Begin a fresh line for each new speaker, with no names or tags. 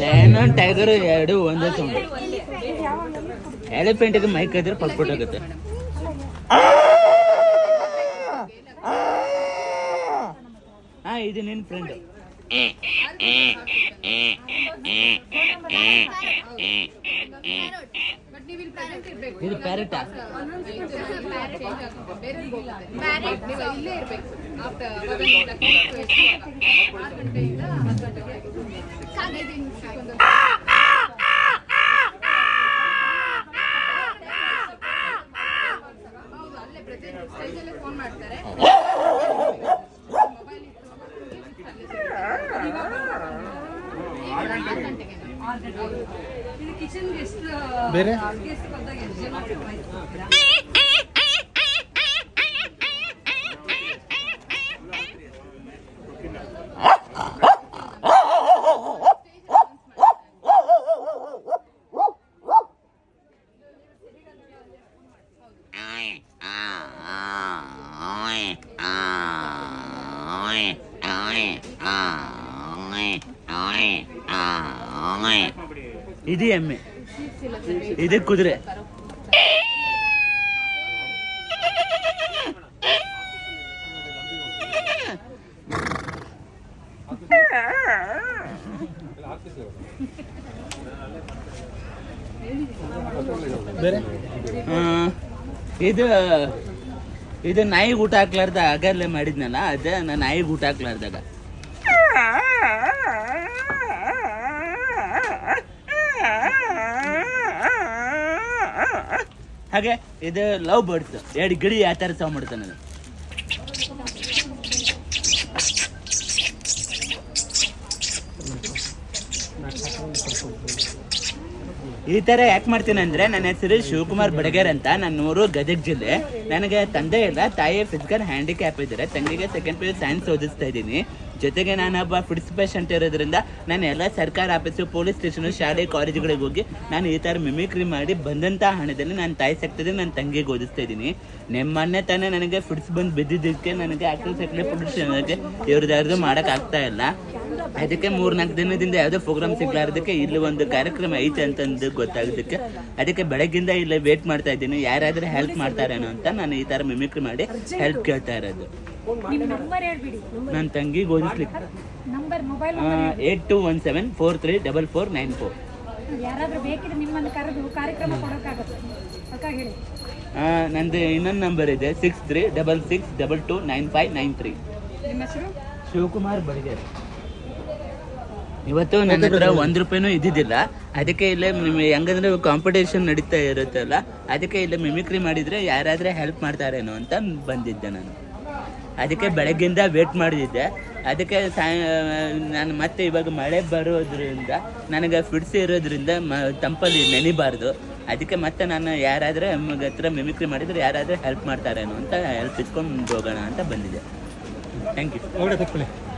Lion tiger ಎರಡು, ಒಂದೇ sound ಎಲಿಫೆಂಟ್ಗೆ mic ಇದ್ರೆ ಪಕ್ಬಿಟ್ಟು ಆಗುತ್ತೆ. ಹಾ, ಇದು ನಿನ್ ಫ್ರೆಂಡ್ ಇದು ಪ್ಯಾರೆಟ್
ಇಲ್ಲೇ ಇರ್ಬೇಕು ಅಲ್ಲೇ ಪ್ರತಿ ಸ್ಟೇಜಲ್ಲೇ ಫೋನ್ ಮಾಡ್ತಾರೆ
ಇದು ಕಿಚನ್ ಗೆಸ್ಟ್
ಬೇರೆ?
ಗೆಸ್ಟ್ ಬಂದಾಗ ಎಷ್ಟು ಜನ ಹೋಗ್ತೀರಾ?
ಇದು ಎಮ್ಮೆ ಇದು ಕುದುರೆ
ಬೇರೆ
ಆ, ಇದು ಇದು ನಾಯಿಗೆ ಊಟ ಹಾಕ್ಲಾರ್ದ ಆಗಲ್ಲೇ ಮಾಡಿದ್ನಲ್ಲ ಅದೇ ನಾನು ನಾಯಿಗೆ ಊಟ ಹಾಕ್ಲಾರ್ದಾಗ ಹಾಗೆ ಇದು ಲವ್ ಬರ್ಡ್ಸ್ ಎರಡು ಗಿಡಿ ಯಾವ ಥರ ಸೌಂಡ್ ಮಾಡ್ತಾನೆ ಅದು. ಈ ತರ ಯಾಕೆ ಮಾಡ್ತೀನಿ ಅಂದ್ರೆ ನನ್ನ ಹೆಸರು ಶಿವಕುಮಾರ್ ಬಡಗೇರ್ ಅಂತ. ನನ್ನ ಊರು ಗದಗ ಜಿಲ್ಲೆ. ನನಗೆ ತಂದೆ ಇಲ್ಲ, ತಾಯಿ ಫಿಸಿಕಲ್ ಹ್ಯಾಂಡಿಕ್ಯಾಪ್ ಇದ್ದಾರೆ. ತಂಗಿಗೆ ಸೆಕೆಂಡ್ ಪಿ ಯು ಸೈನ್ಸ್ ಓದಿಸ್ತಾ ಇದ್ದೀನಿ. ಜೊತೆಗೆ ನಾನು ಒಬ್ಬ ಫಿಟ್ಸ್ ಪೇಷಂಟ್ ಇರೋದ್ರಿಂದ ನಾನು ಎಲ್ಲ ಸರ್ಕಾರ ಆಫೀಸು ಪೊಲೀಸ್ ಸ್ಟೇಷನ್ ಶಾಲೆ ಕಾಲೇಜುಗಳಿಗೆ ಹೋಗಿ ನಾನು ಈ ಥರ ಮಿಮಿಕ್ರಿ ಮಾಡಿ ಬಂದಂಥ ಹಣದಲ್ಲಿ ನಾನು ತಾಯಿ ಸೆಕ್ತದೆ ನನ್ನ ತಂಗಿಗೆ ಓದಿಸ್ತಾ ಇದ್ದೀನಿ. ನಿಮ್ಮ ಮೊನ್ನೆ ತಾನೇ ನನಗೆ ಫಿಟ್ಸ್ ಬಂದು ಬಿದ್ದಿದ್ದಕ್ಕೆ ನನಗೆ ಆಕ್ಟಿವ್ ಸೆಕ್ರೆ ಪೊಲೀಸ್ ಇವ್ರದ್ದು ಮಾಡೋಕ್ಕಾಗ್ತಾ ಇಲ್ಲ. ಅದಕ್ಕೆ ಮೂರ್ನಾಲ್ಕು ದಿನದಿಂದ ಯಾವುದೋ ಪ್ರೋಗ್ರಾಮ್ ಸಿಗ್ಲಾರ್ದಕ್ಕೆ ಇಲ್ಲಿ ಒಂದು ಕಾರ್ಯಕ್ರಮ ಐತೆ ಅಂತಂದು ಗೊತ್ತಾಗೋದಕ್ಕೆ ಅದಕ್ಕೆ ಬೆಳಗ್ಗಿಂದ ಇಲ್ಲಿ ವೇಟ್ ಮಾಡ್ತಾ ಇದ್ದೀನಿ. ಯಾರಾದ್ರೂ ಹೆಲ್ಪ್ ಮಾಡ್ತಾರೇನೋ ಅಂತ ನಾನು ಈ ತರ ಮಿಮಿಕ್ರಿ ಮಾಡಿ ಹೆಲ್ಪ್ ಕೇಳ್ತಾ ಇರೋದು. ನನ್ನ ತಂಗಿಗೆ ಓದಿಸ್ಲಿಕ್ಕೆ eight two one seven four three double four nine four.
ಯಾರಾದ್ರೂ ಬೇಕಿದ್ರೆ ನಿಮ್ಮನ್ನು ಕರೆದು ಕಾರ್ಯಕ್ರಮ ಕೊಡೋಕ್ಕಾಗುತ್ತೆ. ಅದಕ್ಕಾಗಿ ಹೇಳಿ.
ನಂದು ಇನ್ನೊಂದು ನಂಬರ್ ಇದೆ six three double six double two nine five nine three
ನಿಮ್ಮ ಹೆಸರು?
ಶಿವಕುಮಾರ್ ಬಡಿಗೇರ್ ಇವತ್ತು ನನ್ನ ಹತ್ರ ಒಂದ್ ರೂಪಾಯಿನೂ ಇದ್ದಿದ್ದಿಲ್ಲ. ಅದಕ್ಕೆ ಇಲ್ಲೇ ನಿಮ್- ಹೆಂಗಂದ್ರೆ ಕಾಂಪಿಟೇಷನ್ ನಡೀತಾ ಇರುತ್ತಲ್ಲ ಅದಕ್ಕೆ ಇಲ್ಲೇ ಮಿಮಿಕ್ರಿ ಮಾಡಿದ್ರೆ ಯಾರಾದ್ರೆ ಹೆಲ್ಪ್ ಮಾಡ್ತಾರೇನೋ ಅಂತ ಬಂದಿದ್ದೆ ನಾನು. ಅದಕ್ಕೆ ಬೆಳಗ್ಗಿಂದ ವೇಟ್ ಮಾಡಿದ್ದೆ ಅದಕ್ಕೆ ಸಾಯ ನಾನು ಮತ್ತೆ ಇವಾಗ ಮಳೆ ಬರೋದ್ರಿಂದ ನನಗೆ ಫಿಡ್ಸ್ ಇರೋದ್ರಿಂದ ಮ ತಂಪಲ್ಲಿ ನೆನಿಬಾರ್ದು. ಅದಕ್ಕೆ ಮತ್ತೆ ನಾನು ಯಾರಾದ್ರೆ ನಮಗೆ ಹತ್ರ ಮಿಮಿಕ್ರಿ ಮಾಡಿದ್ರೆ ಯಾರಾದರೆ ಹೆಲ್ಪ್ ಮಾಡ್ತಾರೇನೋ ಅಂತ ಹೆಲ್ಪ್ ಇಟ್ಕೊಂಡು ಹೋಗೋಣ ಅಂತ ಬಂದಿದ್ದೆ. Thank you